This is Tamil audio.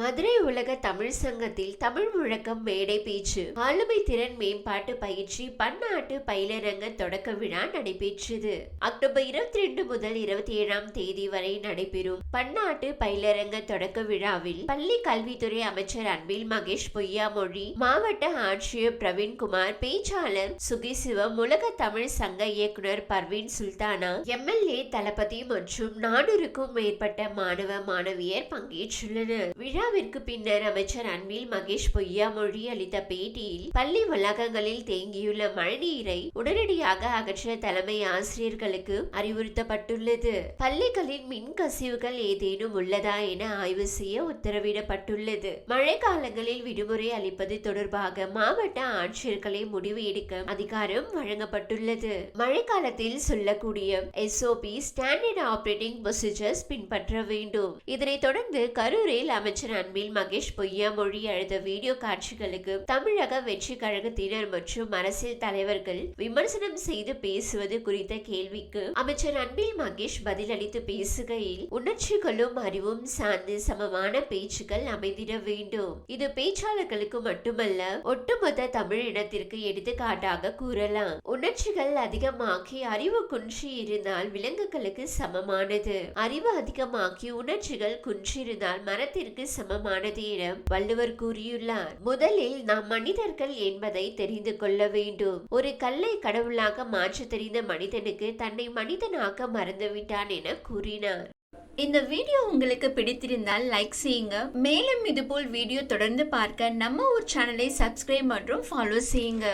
மதுரை உலக தமிழ் சங்கத்தில் தமிழ் முழக்கம் மேடை பேச்சு. ஆளுமை திறன் மேம்பாட்டு பயிற்சி பன்னாட்டு பயிலரங்க தொடக்க விழா நடைபெற்றது. அக்டோபர் இருபத்தி ரெண்டு முதல் இருபத்தி ஏழாம் தேதி வரை நடைபெறும் பன்னாட்டு பயிலரங்க தொடக்க விழாவில் பள்ளி கல்வித்துறை அமைச்சர் அன்பில் மகேஷ் பொய்யாமொழி மாவட்ட ஆட்சியர் பிரவீன்குமார் பேச்சாளர் சுகிசிவம் உலக தமிழ் சங்க இயக்குனர் பர்வீன் சுல்தானா எம்எல்ஏ தளபதி மற்றும் நானூறுக்கும் மேற்பட்ட மாணவ மாணவியர் பங்கேற்றுள்ளனர். விழாவிற்கு பின்னர் அமைச்சர் அன்பில் மகேஷ் பொய்யாமொழி அளித்த பேட்டியில் பள்ளி வளாகங்களில் தேங்கியுள்ள மழைநீரை உடனடியாக அகற்ற தலைமை ஆசிரியர்களுக்கு அறிவுறுத்தப்பட்டுள்ளது. பள்ளிகளின் மின் கசிவுகள் ஏதேனும் உள்ளதா என ஆய்வு செய்ய உத்தரவிடப்பட்டுள்ளது. மழை காலங்களில் விடுமுறை அளிப்பது தொடர்பாக மாவட்ட ஆட்சியர்களை முடிவு எடுக்க அதிகாரம் வழங்கப்பட்டுள்ளது. மழை காலத்தில் சொல்லக்கூடிய எஸ்ஓபி ஸ்டாண்டர்ட் ஆபரேட்டிங் ப்ரொசீஜர்ஸ் பின்பற்ற வேண்டும். இதனைத் தொடர்ந்து கரூரில் அமைச்சர் அன்பில் மகேஷ் பொய்யாமொழி அழுத வீடியோ காட்சிகளுக்கு தமிழக வெற்றி கழகத்தினர் மற்றும் அரசியல் தலைவர்கள் விமர்சனம் செய்து பேசுவது குறித்த கேள்விக்கு அமைச்சர் அன்பில் மகேஷ் பதிலளித்து பேசுகையில் உணர்ச்சிகளும் அறிவும் சார்ந்து சமமான பேச்சுக்கள் அமைந்திட வேண்டும். இது பேச்சாளர்களுக்கு மட்டுமல்ல ஒட்டுமொத்த தமிழ் இனத்திற்கு எடுத்துக்காட்டாக கூறலாம். உணர்ச்சிகள் அதிகமாக்கி அறிவு குன்றி இருந்தால் விலங்குகளுக்கு சமமானது. அறிவு அதிகமாக்கி உணர்ச்சிகள் குன்றிருந்தால் மரத்திற்கு சமமானது என வள்ளுவர் கூறியுள்ளார். முதலில் நாம் மனிதர்கள் என்பதை தெரிந்து கொள்ள வேண்டும். ஒரு கல்லை கடவுளாக மாற்ற தெரிந்த மனிதனுக்கு தன்னை மனிதனாக்க மறந்துவிட்டான் என கூறினார். இந்த வீடியோ உங்களுக்கு பிடித்திருந்தால் லைக் செய்யுங்க. மேலும் இதுபோல் வீடியோ தொடர்ந்து பார்க்க நம்ம ஒரு சேனலை சப்ஸ்கிரைப் மற்றும் ஃபாலோ செய்யுங்க.